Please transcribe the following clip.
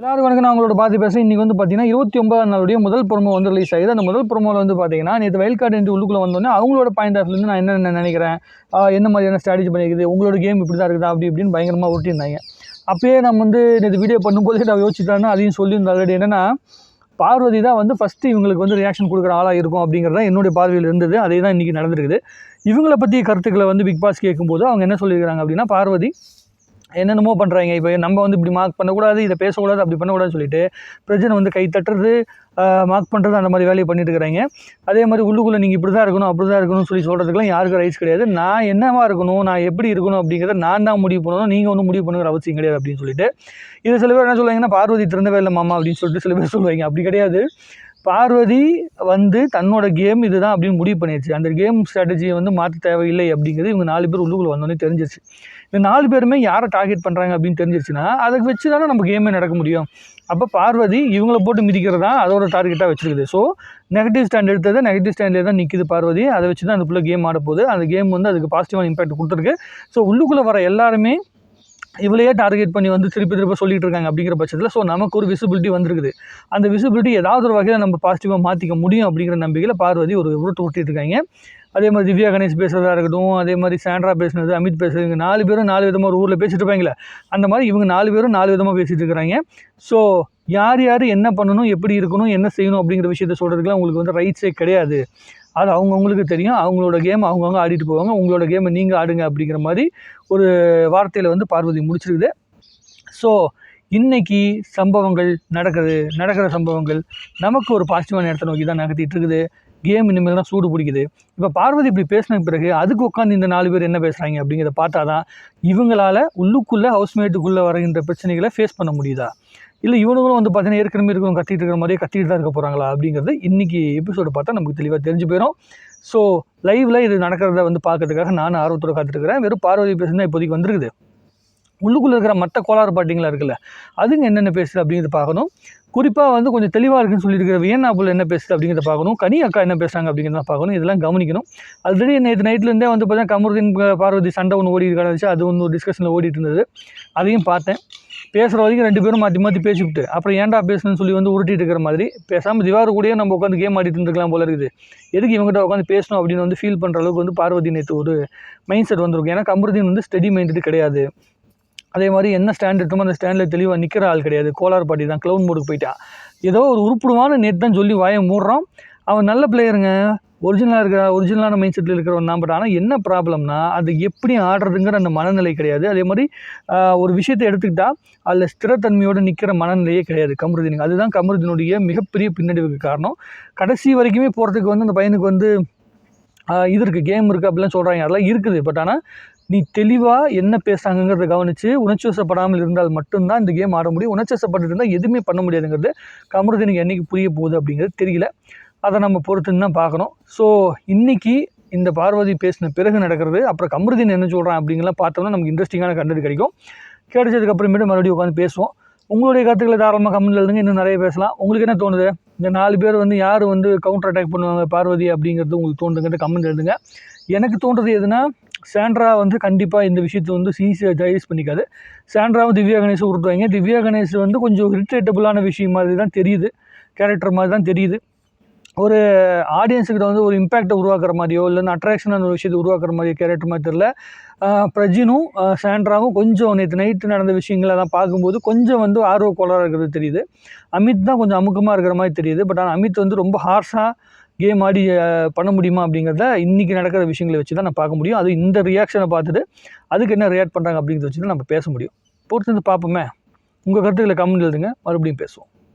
எல்லாரும் வணக்கம். நான் உங்களோட பார்த்து பேசுகிறேன் இன்றைக்கி வந்து பார்த்தீங்கன்னா இருபத்தி ஒன்பதாம் நாளுடைய முதல் ப்ரொமோ வந்து ரிலீஸ் ஆகுது. அந்த முதல் ப்ரொமோவில் வந்து பார்த்தீங்கன்னா நேற்று வயல் கார்டு என்று உள்ளுக்குள்ளே வந்தோடனே அவங்களோட பாயிண்ட் ஆஃப் நான் என்ன நினைக்கிறேன்? என்ன மாதிரியான ஸ்ட்ராட்டஜி பண்ணியிருக்குது உங்களோட கேம் இப்படி தான் இருக்குதா? அப்படி இப்படின்னு பயங்கரமாக ஒட்டியிருந்தாங்க அப்பயே நம்ம வந்து நேற்று வீடியோ பண்ணும்போது நான் யோசிச்சுட்டான்னு அதையும் சொல்லியிருந்தேன் ஆல்ரெடி என்னென்னா பார்வதி தான் வந்து ஃபஸ்ட்டு இவங்களுக்கு வந்து ரியாக்ஷன் கொடுக்குற ஆளாக இருக்கும் அப்படிங்கிறது தான் என்னுடைய பார்வையில் இருந்தது. அதே தான் இன்றைக்கி நடந்திருக்குது. இவங்களை பற்றிய கருத்துக்களை வந்து பிக் பாஸ் கேட்கும்போது அவங்க என்ன சொல்லியிருக்கிறாங்க அப்படின்னா பார்வதி என்னென்னமோ பண்ணுறாங்க இப்போ நம்ம வந்து இப்படி மார்க் பண்ணக்கூடாது இதை பேசக்கூடாது அப்படி பண்ணக்கூடாதுன்னு சொல்லிட்டு பிரச்சனை வந்து கை தட்டுறது மார்க் பண்ணுறது அந்த மாதிரி வேலையை பண்ணிட்டு இருக்கிறாங்க. அதே மாதிரி உள்ளுக்குள்ளே நீங்கள் இப்படி தான் இருக்கணும் அப்படி தான் இருக்கணும்னு சொல்லி சொல்கிறதுக்குலாம் யாருக்கும் ரைட்ஸ் கிடையாது. நான் என்னவா இருக்கணும் நான் எப்படி இருக்கணும் அப்படிங்கிறத நான் தான் முடிவு பண்ணணும் நீங்கள் ஒன்றும் முடிவு பண்ணுங்கிற அவசியம் கிடையாது அப்படின்னு சொல்லிட்டு. இது சில பேர் என்ன சொல்லுவாங்கன்னா பார்வதி திறந்தவே இல்லை மாமா அப்படின்னு சொல்லிட்டு சில பேர் சொல்லுவாங்க. அப்படி கிடையாது. பார்வதி வந்து தன்னோட கேம் இதுதான் அப்படின்னு முடிவு பண்ணிடுச்சு. அந்த கேம் ஸ்ட்ராட்டஜியை வந்து மாற்ற தேவையில்லை அப்படிங்கிறது இவங்க நாலு பேர் உள்ளுக்குள்ளே வந்தோடனே தெரிஞ்சிச்சு இந்த நாலு பேருமே யாரை டார்கெட் பண்ணுறாங்க அப்படின்னு தெரிஞ்சிருச்சுன்னா அதை வச்சு தானே நம்ம கேமே நடக்க முடியும். அப்போ பார்வதி இவங்கள போட்டு மிதிக்கிறது தான் அதோட டார்கெட்டாக வச்சுருக்குது. ஸோ நெகட்டிவ் ஸ்டாண்ட் எடுத்தது நெகட்டிவ் ஸ்டாண்டில் தான் நிற்கிது பார்வதி. அதை வச்சு தான் அந்த கேம் ஆட போகுது. அந்த கேம் வந்து அதுக்கு பாசிட்டிவான இம்பாக்ட் கொடுத்துருக்கு. ஸோ உள்ளுக்குள்ளே வர எல்லாருமே இவளையே டார்கெட் பண்ணி வந்து திருப்பி திருப்பி சொல்லிட்டு இருக்காங்க அப்படிங்கிற பட்சத்தில் ஸோ நமக்கு ஒரு விசிபிலிட்டி வந்திருக்குது. அந்த விசிபிலிட்டி ஏதாவது ஒரு வகையில் நம்ம பாசிட்டிவாக மாற்றிக்க முடியும் அப்படிங்கிற நம்பிக்கையில் பார்வதி ஒரு உருட்டு ஊட்டிட்டு இருக்காங்க. அதே மாதிரி திவ்யா கணேஷ் பேசுகிறதா இருக்கட்டும் அதே மாதிரி சாண்ட்ரா பேசுனது அமித் பேசுறது இவங்க நாலு பேரும் நாலு விதமாக ஒரு ஊரில் பேசிட்டு இருப்பாங்களே அந்த மாதிரி இவங்க நாலு பேரும் நாலு விதமாக பேசிகிட்டு இருக்கிறாங்க. ஸோ யார் யார் என்ன பண்ணணும் எப்படி இருக்கணும் என்ன செய்யணும் அப்படிங்கிற விஷயத்த சொல்கிறதுக்குலாம் உங்களுக்கு வந்து ரைட்ஸே கிடையாது. அது அவங்கவுங்களுக்கு தெரியும். அவங்களோட கேம் அவங்கவுங்க ஆடிட்டு போவாங்க. உங்களோட கேமை நீங்கள் ஆடுங்க அப்படிங்கிற மாதிரி ஒரு வார்த்தையில் வந்து பார்வதி முடிச்சிருக்குது. ஸோ இன்றைக்கி சம்பவங்கள் நடக்குது. நடக்கிற சம்பவங்கள் நமக்கு ஒரு பாசிட்டிவான இடத்த நோக்கி தான் நகர்த்திட்டு இருக்குது. கேம் இனிமேல் தான் சூடு பிடிக்குது. இப்போ பார்வதி இப்படி பேசின பிறகு அதுக்கு உட்காந்து இந்த நாலு பேர் என்ன பேசுகிறாங்க அப்படிங்கிறத பார்த்தா தான் இவங்களால் உள்ளுக்குள்ளே ஹவுஸ்மேட்டுக்குள்ளே வருகின்ற பிரச்சனைகளை ஃபேஸ் பண்ண முடியுதா? இல்லை இவனுங்களும் வந்து பார்த்தீங்கன்னா ஏற்கனவே இருக்கும் கத்திட்டு இருக்கிற மாதிரியே கத்திட்டு தான் இருக்க போகிறாங்களா அப்படிங்கிறது இன்றைக்கி எபிசோடு பார்த்தா நமக்கு தெளிவாக தெரிஞ்சு போயிடும் ஸோ லைவில் இது நடக்கிறத வந்து பார்க்கறதுக்காக நான் ஆர்வத்தோட காத்துட்ருக்கிறேன் வெறும் பார்வதி பேசுனா இப்போதைக்கு வந்திருக்குது. உள்ளுக்குள்ளே இருக்கிற மற்ற கோளாறு பாட்டிங்களா இருக்குல்ல அதுங்க என்னென்ன பேசுது அப்படிங்கிறது பார்க்கணும். குறிப்பாக வந்து கொஞ்சம் தெளிவாக இருக்குன்னு சொல்லியிருக்கிற வியன்னாப்புல என்ன பேசுது அப்படிங்கிறத பார்க்கணும். கனி அக்கா என்ன பேசுகிறாங்க அப்படிங்கிறத பார்க்கணும். இதெல்லாம் கவனிக்கணும். ஆல்ரெடி நேற்று நைட்லேருந்தே வந்து பார்த்தீங்கன்னா கமருதீன் பார்வதி சண்டை ஒன்று ஓடி இருந்துச்சு அது ஒன்று டிஸ்கஷனில் ஓடிட்டு இருந்தது. அதையும் பார்த்தேன். பேசுகிற வரைக்கும் ரெண்டு பேரும் மாற்றி மாற்றி பேசிவிட்டு அப்புறம் ஏன்டா பேசணும்னு சொல்லி வந்து உருட்டிட்டு இருக்கிற மாதிரி பேசாமல் திவாரு கூடயே நம்ம உட்காந்து கேம் ஆடிட்டு இருந்துக்கலாம் போல இருக்குது. எதுக்கு இவங்ககிட்ட உட்காந்து பேசணும் அப்படின்னு வந்து ஃபீல் பண்ணுற அளவுக்கு வந்து பார்வதி நேற்று ஒரு மைண்ட் செட் வந்திருக்கும். ஏன்னா கமருதீன் வந்து ஸ்டடி மைண்டட் கிடையாது. அதே மாதிரி என்ன ஸ்டாண்ட் எடுத்தோமோ அந்த ஸ்டாண்டில் தெளிவாக நிற்கிற ஆள் கிடையாது. கோலார் பாட்டி தான். க்ளவுன் மோடுக்கு போயிட்டான் ஏதோ ஒரு உருப்பிடுவான்னு நேற்று தான் சொல்லி வாயை மூடுறான் அவன் நல்ல பிளேயருங்க ஒரிஜினலாக இருக்கிற ஒரிஜினலான மைண்ட் செட்டில் இருக்கிறவன் தான். பட் ஆனால் என்ன ப்ராப்ளம்னா அது எப்படி ஆடுறதுங்கிற அந்த மனநிலை கிடையாது. அதே மாதிரி ஒரு விஷயத்தை எடுத்துக்கிட்டால் அதில் ஸ்திரத்தன்மையோடு நிற்கிற மனநிலையே கிடையாது. கமருதீனுக்கு. அதுதான் கமருதீனுடைய மிகப்பெரிய பின்னடைவுக்கு காரணம். கடைசி வரைக்குமே போகிறதுக்கு வந்து அந்த பையனுக்கு வந்து இது இருக்குது கேம் இருக்குது அப்படிலாம் சொல்கிறாங்க அதெல்லாம் இருக்குது. பட் ஆனால் நீ தெளிவாக என்ன பேசுகிறாங்கிறத கவனித்து உணர்ச்சி வசப்படாமல் இருந்தால் மட்டும்தான் இந்த கேம் ஆட முடியும். உணர்ச்சி வசப்பட்டு இருந்தால் எதுவுமே பண்ண முடியாதுங்கிறது கமருதீனுக்கு என்னைக்கு புரிய போகுது அப்படிங்கிறது தெரியல. அதை நம்ம பொறுத்துன்னு தான் பார்க்கணும். ஸோ இன்றைக்கி இந்த பார்வதி பேசின பிறகு நடக்கிறது அப்புறம் கமருதீன் என்ன சொல்கிறான் அப்படிங்கலாம் பார்த்தோம்னா நமக்கு இன்ட்ரெஸ்டிங்கான கண்டது கிடைக்கும். கிடைச்சதுக்கப்புறமேட்டு மறுபடியும் உட்காந்து பேசுவோம். உங்களுடைய கருத்துக்களை தாராளமாக கமெண்ட்ல எழுதுங்க இன்னும் நிறைய பேசலாம். உங்களுக்கு என்ன தோணுது? இந்த நாலு பேர் வந்து யார் வந்து கவுண்டர் அட்டாக் பண்ணுவாங்க பார்வதி அப்படிங்கிறது உங்களுக்கு தோன்றுங்கிறது கமெண்ட் எழுதுங்க. எனக்கு தோன்றது எதுனா சாண்ட்ரா வந்து கண்டிப்பாக இந்த விஷயத்தை வந்து ஈஸியாக ஜைஸ் பண்ணிக்காது. சாண்ட்ராவும் திவ்யா கணேஷும் உருட்டுவாங்க. திவ்யா கணேஷ் வந்து கொஞ்சம் இரிட்டேட்டபுளான விஷயம் மாதிரி தான் தெரியுது. கேரக்டர் மாதிரி தான் தெரியுது. ஒரு ஆடியன்ஸுக்கிட்ட வந்து ஒரு இம்பேக்டை உருவாக்குற மாதிரியோ இல்லைன்னா அட்ராக்ஷனான ஒரு விஷயத்தை உருவாக்குற மாதிரியோ கேரக்டர் மாதிரி தெரில பிரஜினும் சாண்ட்ராவும் கொஞ்சம் நேற்று நைட்டு நடந்த விஷயங்களெல்லாம் பார்க்கும்போது கொஞ்சம் வந்து ஆர்வ கோளாறாக இருக்கிறது தெரியுது. அமித் தான் கொஞ்சம் அமுக்கமாக இருக்கிற மாதிரி தெரியுது. பட் ஆனால் அமித் வந்து ரொம்ப ஹார்ஷாக கேம் ஆடி பண்ண முடியுமா அப்படிங்கிறத இன்றைக்கி நடக்கிற விஷயங்களை வச்சு தான் நான் பார்க்க முடியும். அது இந்த ரியாக்ஷனை பார்த்துட்டு அதுக்கு என்ன ரியாக்ட் பண்ணுறாங்க அப்படிங்கிறத வச்சு தான் நம்ம பேச முடியும். பொறுத்து வந்து பார்ப்போமே. உங்கள் கருத்துக்களை கமெண்ட் எழுதுங்க. மறுபடியும் பேசுவோம்.